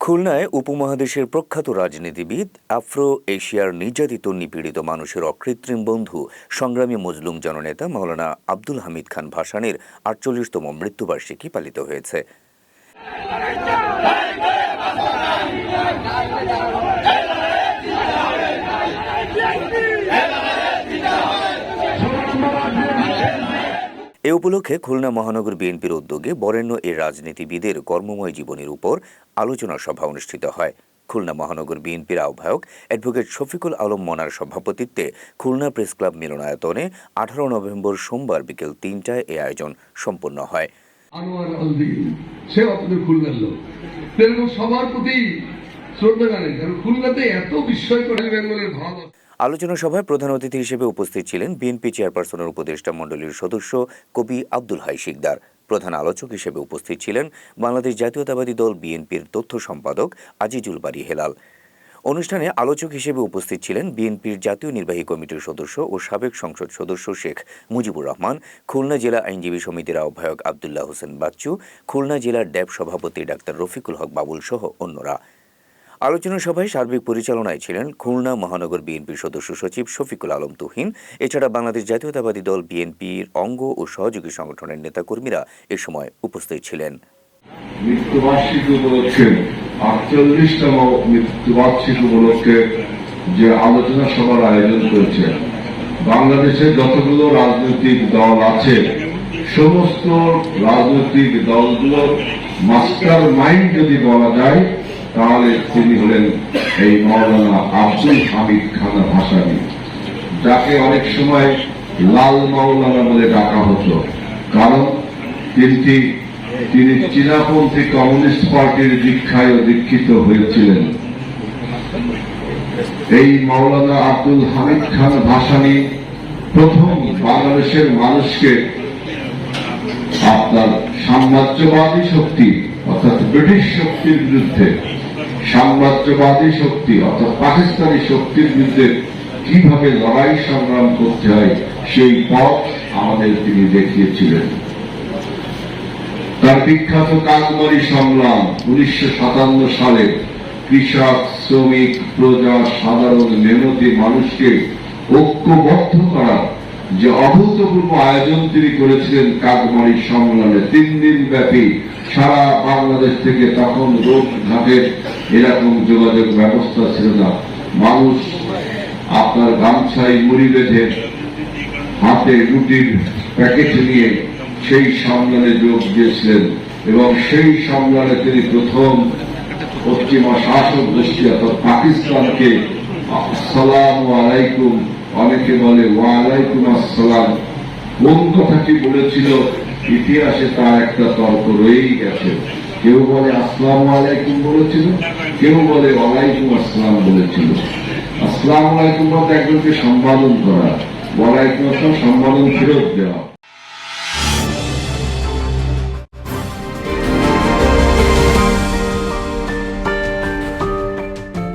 খুলনায় উপমহাদেশের প্রখ্যাত রাজনীতিবিদ, আফ্রো এশিয়ার নির্যাতিত, নিপীড়িত মানুষের অকৃত্রিম বন্ধু, সংগ্রামী মজলুম জননেতা মাওলানা আব্দুল হামিদ খান ভাসানের আটচল্লিশতম মৃত্যুবার্ষিকী পালিত হয়েছে। উপলক্ষে খুলনা মহানগর বিএনপির উদ্যোগে বরেণ্য এ রাজনীতিবিদের কর্মময় জীবনের উপর আলোচনা সভা অনুষ্ঠিত হয় খুলনা মহানগর বিএনপির আহ্বায়ক অ্যাডভোকেট শফিকুল আলম মনার সভাপতিত্বে খুলনা প্রেস ক্লাব মিলনায়তনে আঠারো নভেম্বর সোমবার বিকেল তিনটায় এ আয়োজন সম্পন্ন হয় সে খুলনার লোক সবার প্রতি শ্রদ্ধা কারণ খুলনাতে এত বেঙ্গলের ভাব। আলোচনা সভায় প্রধান অতিথি হিসেবে উপস্থিত ছিলেন বিএনপি চেয়ারপারসনের উপদেষ্টা মণ্ডলীর সদস্য কবি আব্দুল হাই শিকদার। প্রধান আলোচক হিসেবে উপস্থিত ছিলেন বাংলাদেশ জাতীয়তাবাদী দল বিএনপির তথ্য সম্পাদক আজিজুল বারী হেলাল। অনুষ্ঠানে আলোচক হিসেবে উপস্থিত ছিলেন বিএনপির জাতীয় নির্বাহী কমিটির সদস্য ও সাবেক সংসদ সদস্য শেখ মুজিবুর রহমান, খুলনা জেলা আইনজীবী সমিতির আহ্বায়ক আবদুল্লাহ হোসেন বাচ্চু, খুলনা জেলার ড্যাব সভাপতি ডাক্তার রফিকুল হক বাবুল সহ অন্যরা। আলোচনা সভায় সার্বিক পরিচালনায় ছিলেন খুলনা মহানগর বিএনপির সদস্য সচিব শফিকুল আলম তুহিন। এছাড়া বাংলাদেশ জাতীয়তাবাদী দল বিএনপির অঙ্গ ও সহযোগী সংগঠনের নেতাকর্মীরা এ সময় উপস্থিত ছিলেন। মৃত্যুবার্ষিকী উপলক্ষে আটচল্লিশতম মৃত্যুবার্ষিকী উপলক্ষে যে আলোচনা সভার আয়োজন করেছে, বাংলাদেশে যতগুলো রাজনৈতিক দল আছে, সমস্ত রাজনৈতিক দলগুলোর মাস্টার মাইন্ড যদি বলা যায় তাহলে তিনি হলেন এই মৌলানা আব্দুল হামিদ খানা ভাসানী, যাকে অনেক সময় লাল মাওলানা বলে ডাকা হতো। কারণ তিনি তিনি চীনাপন্থী কমিউনিস্ট পার্টির দীক্ষায় দীক্ষিত হয়েছিলেন। এই মাওলানা আব্দুল হামিদ খান ভাসানি প্রথম বাংলাদেশের মানুষকে আপনার সাম্রাজ্যবাদী শক্তি, অর্থাৎ ব্রিটিশ শক্তির বিরুদ্ধে সাম্রাজ্যবাদী শক্তি অর্থাৎ পাকিস্তানি শক্তির বিরুদ্ধে কীভাবে লড়াই সংগ্রাম করতে হয়, সেই পথ আমাদের তিনি দেখিয়েছিলেন। তার বিখ্যাত কাকমারি সংগ্রাম উনিশশো সাতান্ন সালে কৃষক, শ্রমিক, প্রজা, সাধারণ, মেহনতি মানুষকে ঐক্যবদ্ধ করার যে অভূতপূর্ব আয়োজন তিনি করেছিলেন কাকমারি সংগ্রামে, তিন দিন ব্যাপী সারা বাংলাদেশ থেকে তখন রোড ঘাটের এরকম যোগাযোগ ব্যবস্থা ছিল না। মানুষ আপনার গামছাই মুড়ি বেঁধে হাতে রুটির প্যাকেট নিয়ে সেই সম্মেলনে যোগ দিয়েছিলেন এবং সেই সম্মেলনে তিনি প্রথম পশ্চিমা শাসক গোষ্ঠী অর্থাৎ পাকিস্তানকে আসসালাম আলাইকুম, অনেকে বলে ওয়ালাইকুম আসসালাম, কোন কথাটি বলেছিল, ইতিহাসে তার একটা তর্ক রয়েই গেছে। কেউ বলে আসসালাম আলাইকুম বলেছিল, কেউ বলে ওয়ালাইকুম আসসালাম বলেছিল। আসসালাম আলাইকুম বলতে একজনকে সম্বোধন করা, ওয়ালাইকুম আসসালাম সম্বোধন ফেরত দেওয়া।